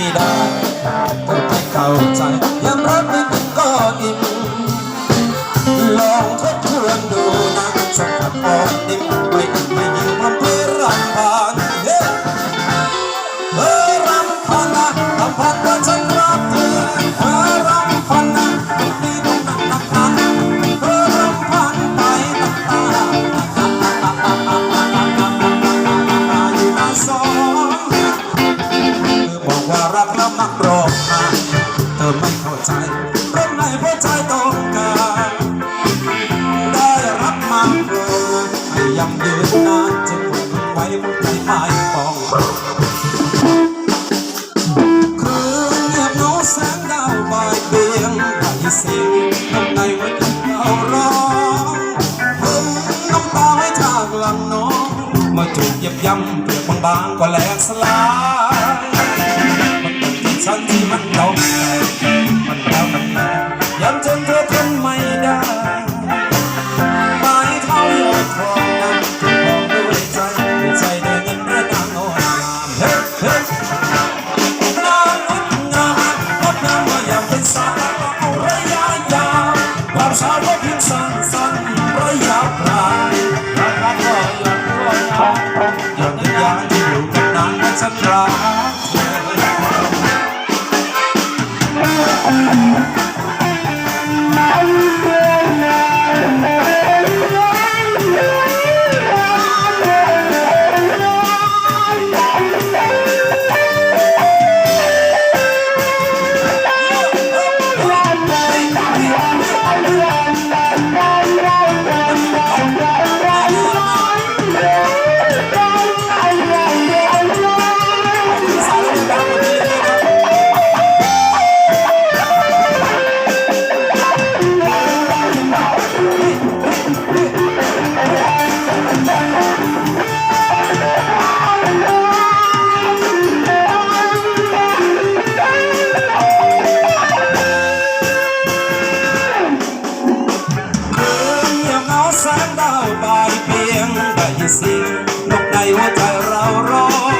ไม่ได้เธ คืนเงียบเหงาแสงดาวบ่ายเบียงไหลเสียงข้างในหัวใจเราร้องพึ่งน้ำตาให้จากหลังน้องเมื่อถูกเหยียบย่ำเปลือกบางๆก็แหลกสลายมันเป็นที่ฉันที่มันต้องมันแล้วมัน ว่ แสงดาวบ่ายเพียงได้ยินเสียงนกในหัวใจเราร้อง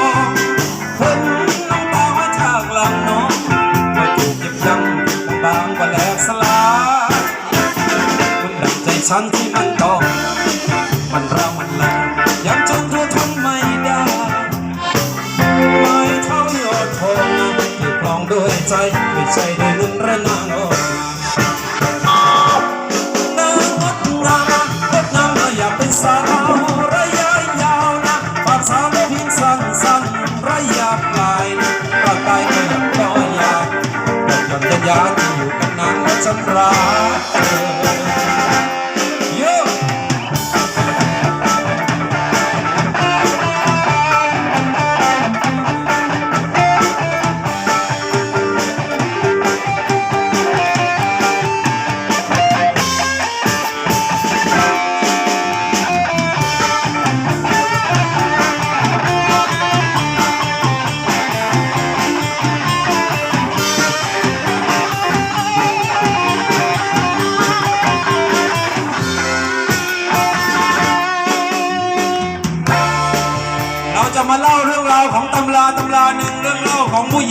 ฉันที่มันต้องมันเรามันแรงยังจนเธอทนไม่ได้ ไม่เท่ายอดทองนั้นที่คลองด้วยใจไม่ใช่ด้วยเงินและนางอ่อนนางงดงามงดงามและอยากเป็นสาวระยะยาวนะความสาวก็เพียงสั้นสั้นๆระยะปลายนะร่างกายก็ยังก็อยากอยากหย่อนยานยาน ราวของตำราตำราหนึ่งเรื่องเล่าของผู้หญิง